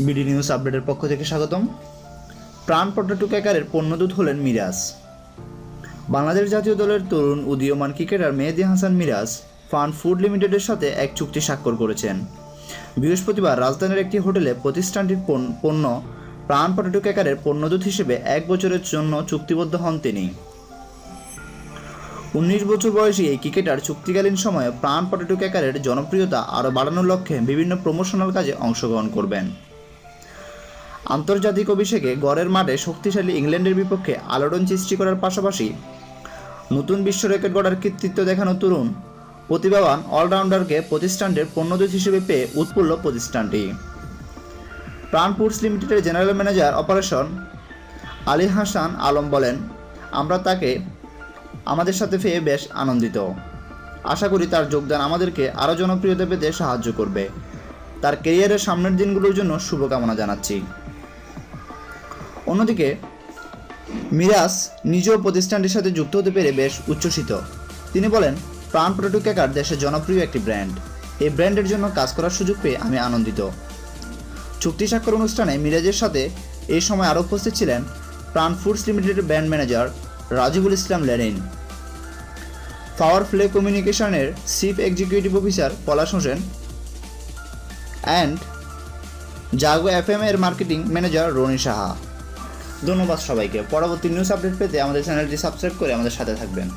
BD news আপডেটের পক্ষ থেকে স্বাগতম। প্রাণ পটেটো ক্যাকারের পণ্যদূত হলেন মিরাজ। বাংলাদেশ জাতীয় দলের তরুণ উদীয়মান cricketer Mehedi Hasan Miraz fun food লিমিটেডের সাথে এক চুক্তি স্বাক্ষর করেছেন। বৃহস্পতিবার রাজধানীর একটি হোটেলে প্রতিষ্ঠানটির পণ- পণ্য প্রাণ পটেটো ক্যাকারের পণ্যদূত হিসেবে এক বছরের জন্য চুক্তিবদ্ধ হন তিনি। উনিশ বছর বয়সী এই ক্রিকেটার চুক্তিকালীন সময়ে প্রাণ পটেটো ক্যাকারের জনপ্রিয়তা আরও বাড়ানোর লক্ষ্যে বিভিন্ন প্রমোশনাল কাজে অংশগ্রহণ করবেন। আন্তর্জাতিক অভিষেকে গড়ের মাঠে শক্তিশালী ইংল্যান্ডের বিপক্ষে আলোড়ন সৃষ্টি করার পাশাপাশি নতুন বিশ্ব রেকর্ড গড়ার কৃতিত্ব দেখানো তরুণ প্রতিভাবান অলরাউন্ডারকে প্রতিষ্ঠানটির পণ্যদূত হিসেবে পেয়ে উৎফুল্ল প্রতিষ্ঠানটি। প্রাণ লিমিটেডের general manager operation Ali Hasan Alam বলেন, আমরা তাকে, আমাদের সাথে পেয়ে বেশ আনন্দিত। আশা করি তার যোগদান আমাদেরকে আরও জনপ্রিয়তা পেতে সাহায্য করবে। তার কেরিয়ারের সামনের দিনগুলোর জন্য শুভকামনা জানাচ্ছি। অন্যদিকে, মিরাজ নিজ প্রতিষ্ঠানটির সাথে যুক্ত হতে পেরে বেশ উচ্ছ্বসিত। তিনি বলেন, প্রাণ পটেটো ক্যাকার দেশের জনপ্রিয় একটি ব্র্যান্ড। এই ব্র্যান্ডের জন্য কাজ করার সুযোগ পেয়ে আমি আনন্দিত। চুক্তি স্বাক্ষর অনুষ্ঠানে মিরাজের সাথে এই সময় আরও উপস্থিত ছিলেন প্রাণ ফুডস লিমিটেডের brand manager Rajibul Islam Lenin. Power play কমিউনিকেশনের chief executive officer Palash Hossain and Jago F M এর মার্কেটিং ম্যানেজার রনি সাহা। ধন্যবাদ সবাইকে। পরবর্তী নিউজ আপডেট পেতে আমাদের চ্যানেলটি সাবস্ক্রাইব করে আমাদের সাথে থাকবেন।